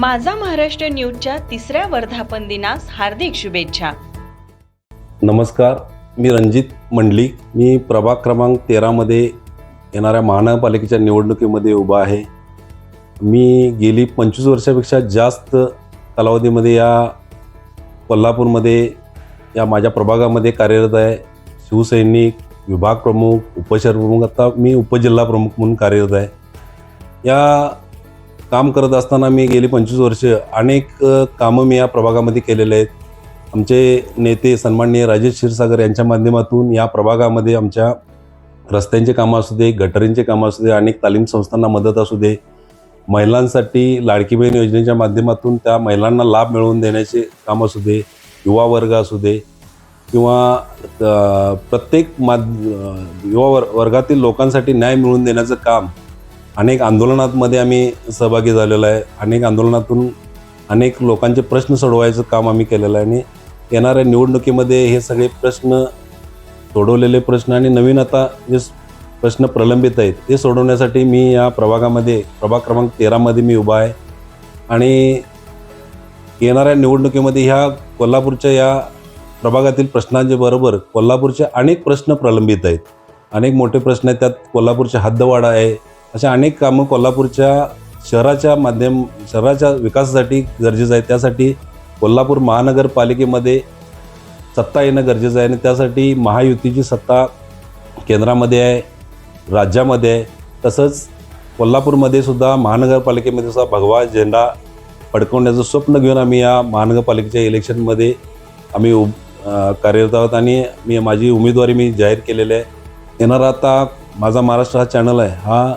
माझा महाराष्ट्र न्यूजच्या तिसऱ्या वर्धापन दिनास हार्दिक शुभेच्छा. नमस्कार मी रणजित मंडलिक. मी प्रभाग क्रमांक तेरामध्ये येणाऱ्या महानगरपालिकेच्या निवडणुकीमध्ये उभा आहे. मी गेली पंचवीस वर्षापेक्षा जास्त कालावधीमध्ये या कोल्हापूरमध्ये या माझ्या प्रभागामध्ये कार्यरत आहे. शिवसैनिक विभाग प्रमुख उपशहर प्रमुख आता मी उपजिल्हा प्रमुख म्हणून कार्यरत आहे. या काम करत असताना मी गेली पंचवीस वर्ष. अनेक कामं मी या प्रभागामध्ये केलेले आहेत. आमचे नेते सन्माननीय राजेश क्षीरसागर यांच्या माध्यमातून या प्रभागामध्ये आमच्या रस्त्यांचे कामं असू दे गटरींचे कामं असू दे अनेक तालीम संस्थांना मदत असू दे महिलांसाठी लाडकी बहीण योजनेच्या माध्यमातून त्या महिलांना लाभ मिळवून देण्याचे काम असू दे युवा वर्ग असू दे किंवा प्रत्येक माध युवा वर वर्गातील लोकांसाठी न्याय मिळवून देण्याचं काम अनेक आंदोलनामध्ये आम्ही सहभागी झालेलो आहे. अनेक आंदोलनातून अनेक लोकांचे प्रश्न सोडवायचं काम आम्ही केलेलं आहे. आणि येणाऱ्या निवडणुकीमध्ये हे सगळे प्रश्न सोडवलेले प्रश्न आणि नवीन आता जे प्रश्न प्रलंबित आहेत ते सोडवण्यासाठी मी या प्रभागामध्ये प्रभाग क्रमांक तेरामध्ये मी उभा आहे. आणि येणाऱ्या निवडणुकीमध्ये ह्या कोल्हापूरच्या या प्रभागातील प्रश्नांच्या बरोबर कोल्हापूरचे अनेक प्रश्न प्रलंबित आहेत. अनेक मोठे प्रश्न आहेत. त्यात कोल्हापूरचे हद्दवाडा आहे अशा अनेक कामं कोल्हापूरच्या शहराच्या माध्यम शहराच्या विकासासाठी गरजेचं आहे. त्यासाठी कोल्हापूर महानगरपालिकेमध्ये सत्ता येणं गरजेचं आहे आणि त्यासाठी महायुतीची सत्ता केंद्रामध्ये आहे राज्यामध्ये आहे. तसंच कोल्हापूरमध्ये सुद्धा महानगरपालिकेमध्ये सुद्धा भगवा झेंडा फडकवण्याचं स्वप्न घेऊन आम्ही या महानगरपालिकेच्या इलेक्शनमध्ये आम्ही उ कार्यरत आहोत आणि मी माझी उमेदवारी मी जाहीर केलेली आहे. येणारा आता माझा महाराष्ट्र हा चॅनल आहे. हा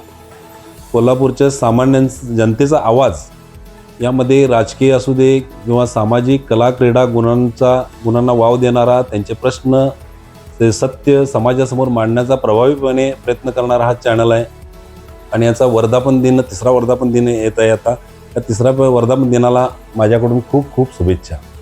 कोल्हापूरच्या सामान्य जनतेचा आवाज यामध्ये राजकीय असू दे किंवा सामाजिक कला क्रीडा गुणांचा गुणांना वाव देणारा त्यांचे प्रश्न ते सत्य समाजासमोर मांडण्याचा प्रभावीपणे प्रयत्न करणारा हा चॅनल आहे. आणि याचा वर्धापन दिन तिसरा वर्धापन दिन येत आहे आता. त्या तिसऱ्या वर्धापन दिनाला माझ्याकडून खूप खूप शुभेच्छा.